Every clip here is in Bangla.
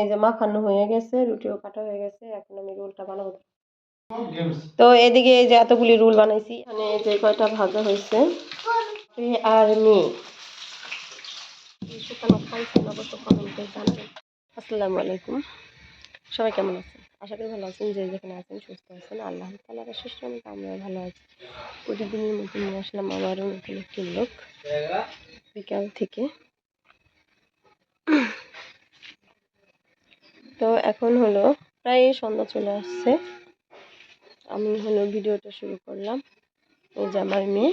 এই যে মাখানো হয়ে গেছে, রুটিও কাটা হয়ে গেছে, এখন আমি রোলটা বানাবো। তো এদিকে এই যে এতগুলি রোল বানাইছি মানে যে কয়টা ভাজা হয়েছে আর জানাবেন আসসালামু আলাইকুম। সবাই কেমন আছেন? আশা করি ভালো আছেন, যে যেখানে আছেন সুস্থ আছেন। আল্লাহ তালার সুস্থ মতো আমরা ভালো আছি। প্রতিদিনের মতো নিয়ে আসলাম আবারও নতুন একটি লোক বিকাল থেকে। তো এখন হলো প্রায় সন্ধ্যা চলে আসছে। আমি হলো ভিডিওটা শুরু করলাম। এই যে আমার মেয়ে।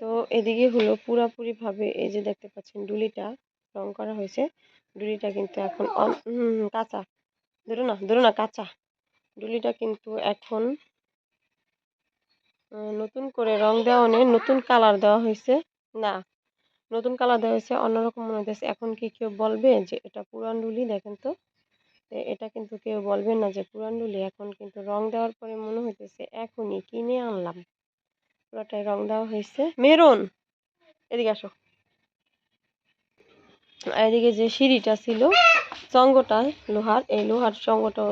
তো এদিকে হলো পুরাপুরি ভাবে এই যে দেখতে পাচ্ছেন ডুলিটা রং করা হয়েছে। ডুলিটা কিন্তু এখন কাঁচা। ধরো না ধরো না, কাঁচা। ডুলিটা কিন্তু এখন নতুন করে রং দেওয়া নেই, নতুন কালার দেওয়া হয়েছে। না নতুন কালার দেওয়া হয়েছে, অন্যরকম মনে হতেছে এখন কি কেউ বলবে যে এটা পুরান ডুলি দেখেন তো। এটা কিন্তু কেউ বলবে না যে পুরান ডুলি এখন কিন্তু রং দেওয়ার পরে মনে হইতেছে, এখনই কিনে আনলাম। পুরোটাই রং দেওয়া হয়েছে। মেরুন! এদিকে আসো। এদিকে যে সিঁড়িটা ছিল, চঙ্গটা, লোহার, এই লোহার চঙ্গটা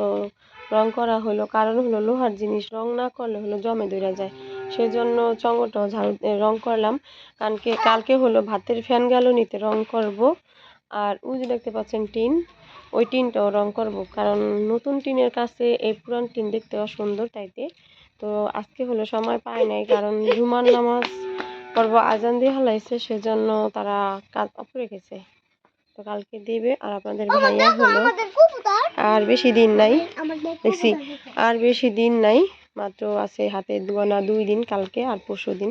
রং করা হলো। কারণ হলো, লোহার জিনিস রং না করলে হলো জমে ধরে যায়। সেজন্য চঙ্গটা ঝাল রং করলাম। কালকে কালকে হলো ভাতের ফ্যান গেল নিতে রং করব। আর ওই যে দেখতে পাচ্ছেন টিন ওই টিনটাও রং করব। কারণ নতুন টিনের কাছে এই পুরান টিন দেখতে সুন্দর তাইতে। তো আজকে হলো সময় পায় নাই কারণ জুমার নামাজ পর্ব আজান দিয়ে হালাইছে সেজন্য তারা কাজ অফ রেখেছে। তো কালকে দিবে আর আপনাদের ভাইয়া হলো। আর বেশি দিন নাই দেখছি আর বেশি দিন নাই। মাত্র আছে হাতে দুয়ানা দুই দিন কালকে আর পরশু দিন।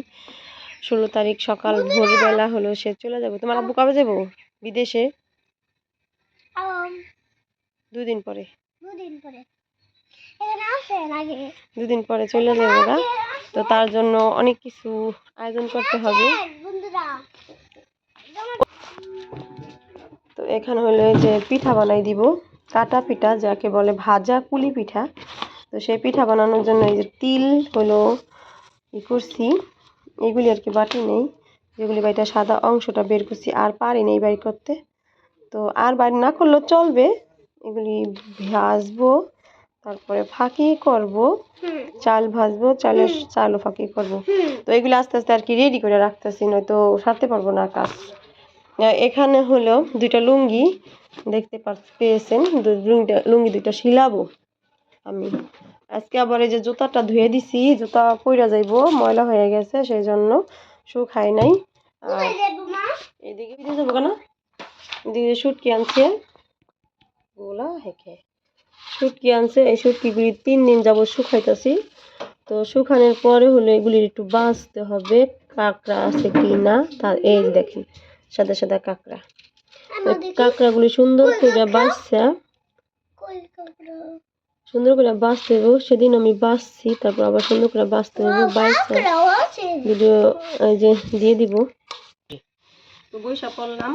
ষোলো তারিখ সকাল ভোরবেলা হলো সে চলে যাব। তোমার আব্বু কবে যাব? বিদেশে? দুদিন পরে। দুদিন পরে। চলে যাব ওরা। তো তার জন্য অনেক কিছু আয়োজন করতে হবে। তো এখানে হলো যে পিঠা বানাই দিব। কাটা পিঠা যাকে বলে ভাজা পুলি পিঠা। তো সেই পিঠা বানানোর জন্য এই যে তিল হলো ই করছি। এগুলি আর কি বাটি নেই। যেগুলি বাড়িটা সাদা অংশটা বের করছি, আর পারি নেই বাড়ি করতে। তো আর বাড়ি না করলেও চলবে। এগুলি ভাজবো, তারপরে ফাঁকি করব, চাল ভাজবো, চালের চালও ফাঁকি করব। তো এগুলো আস্তে আস্তে আর কি রেডি করে রাখতেছি, নয়তো সারতে পারব না কাজ। এখানে হলো দুইটা লুঙ্গি, দেখতে পেয়েছেন? লুঙ্গিটা, লুঙ্গি দুইটা শিলাবো। আমি আজকে আবার এই যে জুতাটা ধুয়ে দিছি জুতা পইরা যাইবো ময়লা হয়ে গেছে সেই জন্য শুকাই নাই। আর এদিকে দিয়ে যাব কেন? এদিকে শুটকি আনছে। গোলা হেঁকে। শুটকি আনছে এই শুটকিগুলি তিন দিন যাবত শুকাইতেছি তো শুকানোর পরে হলো এগুলির একটু বাঁচতে হবে কাঁকড়া আছে কি না? তার এই যে দেখেন সাদা সাদা কাঁকড়া। কাঁকড়াগুলি সুন্দর করে বাঁচছে। সুন্দর করে বাঁচতে হবে। সেদিন আমি বাঁচছি তারপর আবার সুন্দর করে বাঁচতে হবে। বাইশটা ভিডিও এই যে দিয়ে দিব। তো বৈশা পড়লাম।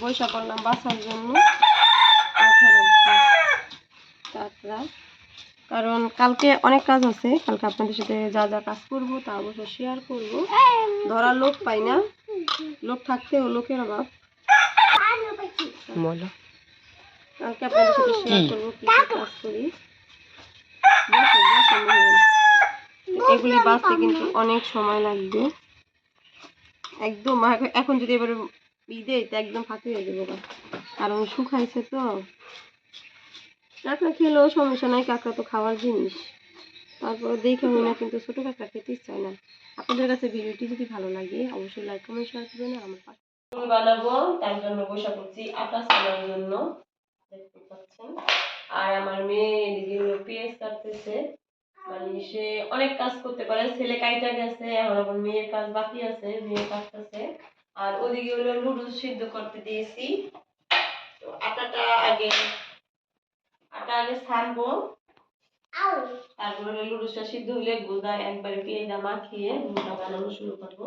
বৈশা পড়লাম বাঁচার জন্য। কাঁকড়া কারণ কালকে অনেক কাজ আছে। কালকে আপনাদের সাথে যা যা কাজ করব তা অবশ্যই শেয়ার করব। ধরা লোক পাই না। লোক থাকতেও লোকের অভাব। বলো কালকে আপনাদের সাথে শেয়ার করব কি কাজ করি। এগুলি বাঁচতে কিন্তু অনেক সময় লাগবে। একদম এখন- যদি এবারে ঈদে তো একদম ফাঁকি হয়ে যাব কারণ শুকাইছে তো। কাঁকড়া খেলেও সমস্যা নাই কাঁকড়া তো খাওয়ার জিনিস। তারপর দেখে মনে হয় কিন্তু ছোটো কাঁকড়া খেতে ইচ্ছা না। আপনাদের কাছে ভিডিওটি যদি ভালো লাগে অবশ্যই লাইক কমেন্ট শেয়ার করবেন আর আমার পাশে। বানাবো তার জন্য বসে করছি আটা ছানার জন্য। দেখতে পাচ্ছেন। আর আমার মেয়ে এদিকে হলো পেঁয়াজ কাটতেছে মানে সে অনেক কাজ করতে পারে। ছেলে কাইটা গেছে এখন আবার মেয়ের কাজ বাকি আছে মেয়ে কাটতেছে আর ওদিকে হলো লুডুস সিদ্ধ করতে দিয়েছি। তো আটাটা আগে আটা আগে ছাড়বো তারপরে লুডুসটা সিদ্ধ হলে গোদা একবারে পেঁয়াজা মাখিয়ে গুঁড়া বানানো শুরু করব।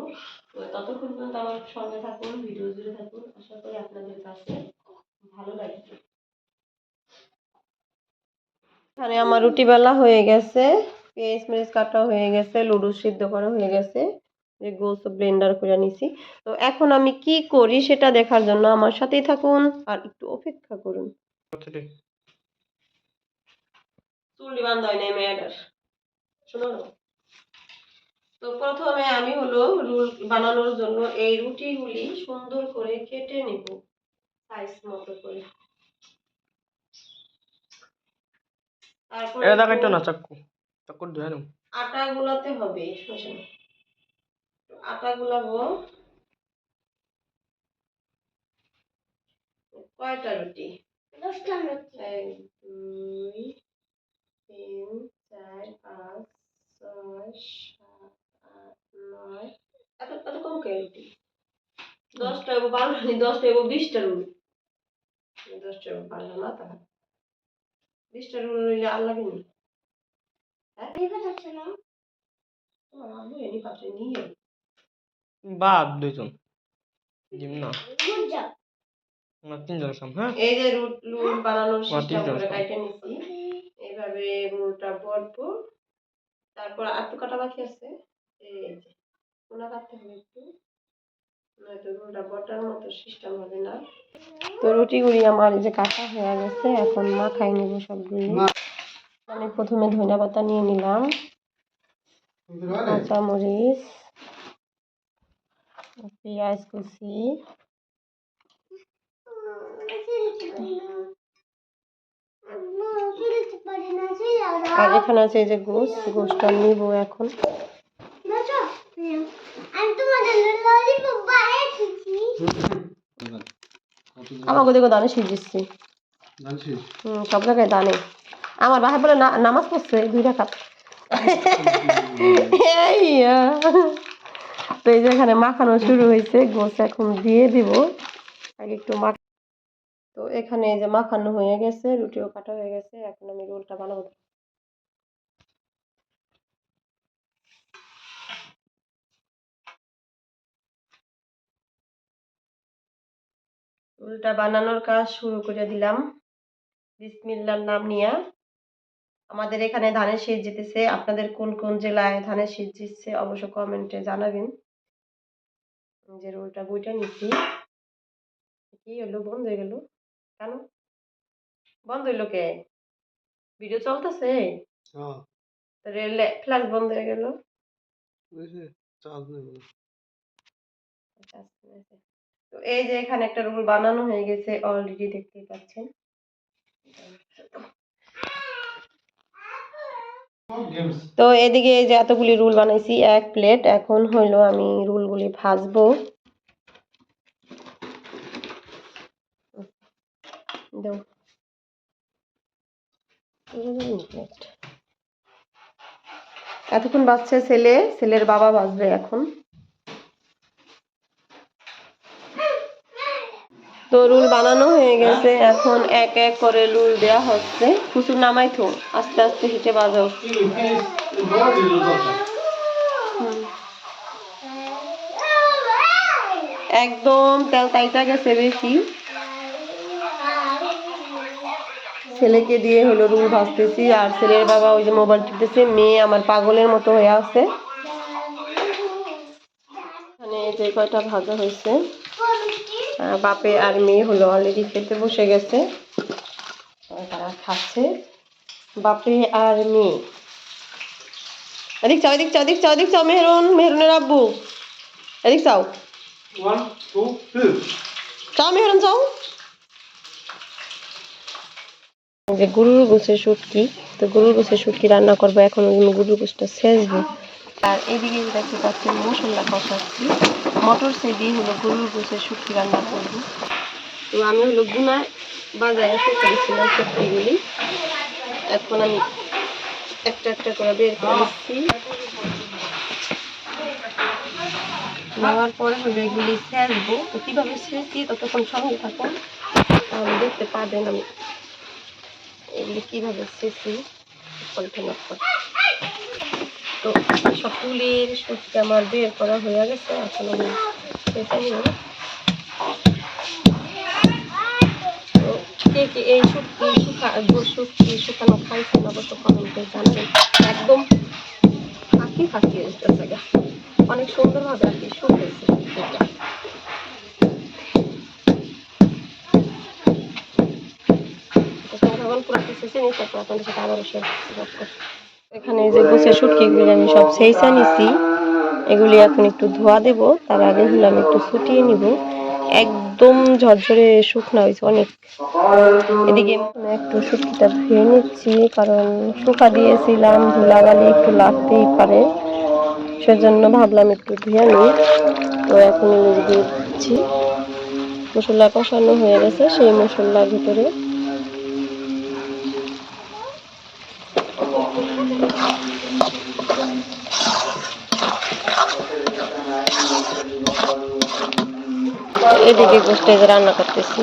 তো ততক্ষণ পর্যন্ত আমার সঙ্গে থাকুন ভিডিও জুড়ে থাকুন। আশা করি আপনাদের কাছে ভালো লাগবে। এখানে আমার রুটি বেলা হয়ে গেছে পেঁয়াজ মরিচ কাটা হয়ে গেছে লুডু সিদ্ধ করা হয়ে গেছে যে গোস ব্লেন্ডার করে নিছি। তো এখন আমি কি করি সেটা দেখার জন্য আমার সাথেই থাকুন আর একটু অপেক্ষা করুন। চুলটি বান্ধা হয় নাই মেয়েটার। শোনো তো প্রথমে আমি হলো রুল বানানোর জন্য এই রুটিগুলি সুন্দর করে কেটে নিব সাইজ মতো করে তারপর এটা দেখাইতো না চাক্কু। চাক্কু ধুয়ে নাও আটা গুলাতে হবে নেই। তো আটা গুলাবো কয়টা রুটি? দশটা রুটি। এক দুই তিন চার পাঁচ ছয় সাত আট নয়। এত এত কম কে রুটি? দশটা এবং বারো নি দশটা এবং বিশটা রুল দশটা এবং বারো না তাহলে। বিশটা রুল নিলে আর লাগেনি নিয়ে বাপ দুইজন। জিম না। গুড জব না তিনজন সাম হ্যাঁ? এই যে রুট রুল বানানোর সিস্টেম করে সব। নিছি। এইভাবে বড়বো তারপর আর তো কাটা বাকি আছে? এই যে কোনা কাটতে হবে একটু। নয়তো রুলটা বটার মতো সিস্টেম হবে না। তো রুটিগুলি আমার এই যে কাটা হয়ে গেছে এখন মাখাই নেব সবগুলি। আমি প্রথমে ধনিয়া পাতা নিয়ে নিলাম কাঁচামরিচ পেঁয়াজ কুচি। আর এখানে আছে এই যে গোস গোসটা নিব এখন। আমাকে দেখো দানে হুম সব জায়গায় দানে। আমার ভাই বলে না নামাজ পড়ছে দুই রাখাত। তো এই যে এখানে মাখানো শুরু হয়েছে গোস এখন দিয়ে দিব। আগে একটু মাখ তো এখানে এই যে মাখানো হয়ে গেছে রুটিও কাটা হয়ে গেছে এখন আমি রোলটা বানাবো। রোলটা বানানোর কাজ শুরু করে দিলাম। বিসমিল্লার নাম নিয়া। আমাদের এখানে ধানের শীষ জিতেছে আপনাদের কোন কোন জেলায় ধানের শীষ জিতছে অবশ্য কমেন্টে জানাবেন। যে রোলটা বইটা নিচ্ছি কি হলো বন্ধ হয়ে গেল। কেন? বন্ধ হইল কে? ভিডিও চলতেছে? ফ্ল্যাশ বন্ধ হয়ে গেল। তো এই যে এখানে একটা রোল বানানো হয়ে গেছে অলরেডি দেখতেই পাচ্ছেন। তো এদিকে যে এতগুলি রুল বানাইছি, এক প্লেট এখন হইল আমি রুলগুলি ভাজবো। এতক্ষণ বাজছে ছেলে, ছেলের বাবা বাজবে এখন। তো রুল বানানো হয়ে গেছে। এখন এক এক করে রুল দেয়া হচ্ছে। কুচুর নামাই থো, আস্তে আস্তে হিটে বাজাও। একদম তেল তাইটা গেছে বেশি। ছেলেকে দিয়ে হলো রুল ভাজতেছি, আর ছেলের বাবা ওই যে মোবাইল টিপতেছে, মেয়ে আমার পাগলের মতো হয়ে আছে। এখানে যে কয়টা ভাজা হয়েছে? বাপে আর মেয়ে হলো অলরেডি খেতে বসে গেছে। তারা খাচ্ছে। বাপে আর মেয়ে। এদিক চাও এদিক চাও এদিক চাও এদিক চাও মেহরুন মেহরুনের আব্বু। এদিক চাও। চাও মেহরুন চাও। যে গরুর গোছের শুটকি তো গরুর গোছের শুটকি রান্না করব এখন গরুর গোছটা সেচবো আর এদিকে দেখতে পাচ্ছি মশলা কষাচ্ছি। মটর সে দিয়ে হলো গরুর গোছের শুটকি রান্না করব। তো আমি হলো গুনা বাজারে শুকিয়ে দিচ্ছিলাম শুটকিগুলি এখন আমি একটা একটা করে বের করে নিচ্ছি। নেওয়ার পরে হলো এগুলি সেচবো তো কীভাবে সেচছি ততক্ষণ সঙ্গে থাকুন। তাহলে দেখতে পাবেন আমি এগুলি কীভাবে সেচি করে তো সব ফুলের সুটকে আমার বের করা হয়ে গেছে, এখন আমি নিব। তো কে কে এই শুটকি শুকা শুটকি শুকানো খাইছেন অবশ্য কমেন্টে জানাবেন। একদম ফাঁকি ফাঁকি এসেছে অনেক সুন্দরভাবে আর কি শুকতেছে এটা। কিছু নিতে তারপর আপনাদের সাথে আবারও শেয়ার করছি। এখানে যে গোছের শুটকিগুলি আমি সব সেইসা নিছি, এগুলি এখন একটু ধোয়া দেব। তার আগে হলো আমি একটু ছুটিয়ে নিব। একদম ঝরঝরে শুকনা হয়েছে অনেক। এদিকে একটু শুটকিটা ধুয়ে নিচ্ছি, কারণ শুকা দিয়েছিলাম ধুলাবালি একটু লাগতেই পারে। সেজন্য ভাবলাম একটু ধুয়ে নিই। তো এখন দিচ্ছি। মশলা কষানো হয়ে গেছে সেই মশলার ভিতরে। এদিকে গোষ্ঠে রান্না করতেছি।